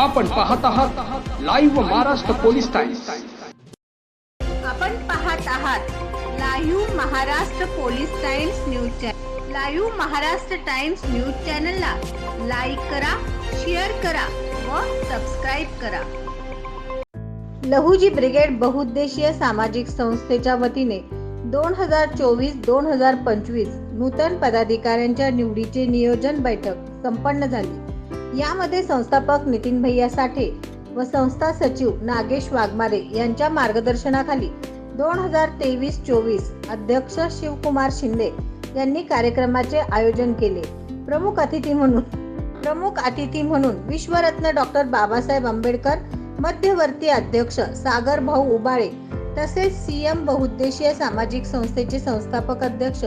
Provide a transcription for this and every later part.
आपण पाहत आहात लाईव्ह महाराष्ट्र पोलीस टाइम्स आपण पाहत आहात live Maharashtra police Times news channel live Maharashtra Times news चॅनलला लाईक करा शेअर करा व सबस्क्राईब करा. लहुजी ब्रिगेड बहुउद्देशीय सामाजिक संस्थेच्या वतीने दोन हजार चोवीस दोन हजार पंचवीस नूतन पदाधिकाऱ्यांच्या निवडीचे नियोजन बैठक संपन्न झाली. यामध्ये संस्थापक नितीन भैया साठे व संस्था सचिव नागेश वाघमारे यांच्या मार्गदर्शनाखाली दोन हजार तेवीस चोवीस अध्यक्ष शिवकुमार शिंदे यांनी कार्यक्रमाचे आयोजन केले. प्रमुख अतिथी म्हणून प्रमुख अतिथी म्हणून विश्वरत्न डॉक्टर बाबासाहेब आंबेडकर मध्यवर्ती अध्यक्ष सागर भाऊ उबाळे तसेच सीएम बहुउद्देशीय सामाजिक संस्थेचे संस्थापक अध्यक्ष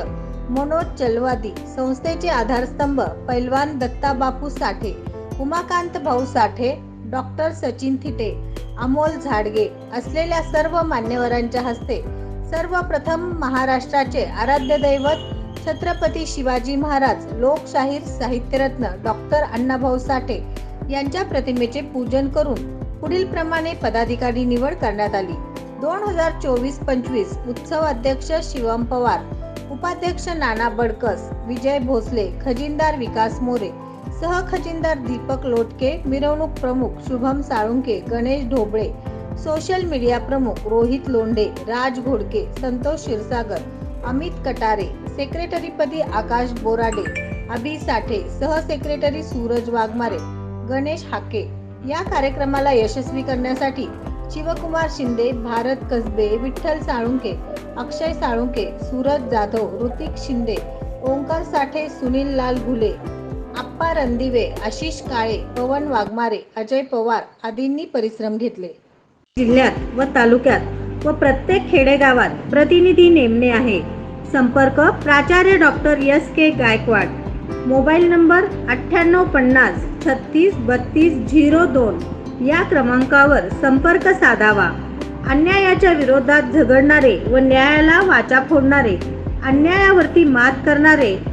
मनोज चलवादी संस्थेचे आधारस्तंभ पैलवान दत्ताबापू साठे उमाकांत भाऊ साठे डॉक्टर सचिन थिटे अमोल झाडगे असलेल्या सर्व मान्यवरांच्या हस्ते सर्वप्रथम महाराष्ट्राचे आराध्य दैवत छत्रपती शिवाजी महाराज लोकशाहीर साहित्यरत्न डॉक्टर अण्णाभाऊ साठे यांच्या प्रतिमेचे पूजन करून पुढील प्रमाणे पदाधिकारी निवड करण्यात आली. दोन हजार चोवीस पंचवीस उत्सव अध्यक्ष शिवम पवार उपाध्यक्ष नाना बडकस विजय भोसले खजिनदार विकास मोरे सहखजिनदार दीपक लोटके मिरवणूक प्रमुख शुभम साळुंके गणेश ढोबळे सोशल मीडिया प्रमुख रोहित लोंढे राज घोडके संतोष क्षीरसागर अमित कटारे सेक्रेटरीपदी आकाश बोराडे अभि साठे सह सेक्रेटरी सूरज वाघमारे गणेश हाके. या कार्यक्रमाला यशस्वी करण्यासाठी शिवकुमार शिंदे भारत कसबे विठ्ठल साळुंके अक्षय साळुंके सूरज जाधव ऋतिक शिंदे ओंकार साठे सुनील लाल घुले आप्पा रणदिवे आशिष काळे पवन वाघमारे अजय पवार आदींनी परिश्रम घेतले. जिल्ह्यात व तालुक्यात व प्रत्येक खेडेगावात प्रतिनिधी नेमणे आहे. संपर्क प्राचार्य doctor S K Gaikwad. Mobile number अठ्ठ्याण्णव पन्नास छत्तीस बत्तीस झिरो दोन या क्रमांकावर संपर्क साधावा. अन्यायाच्या विरोधात झगडणारे व न्यायाला वाचा फोडणारे अन्यायावरती मात करणारे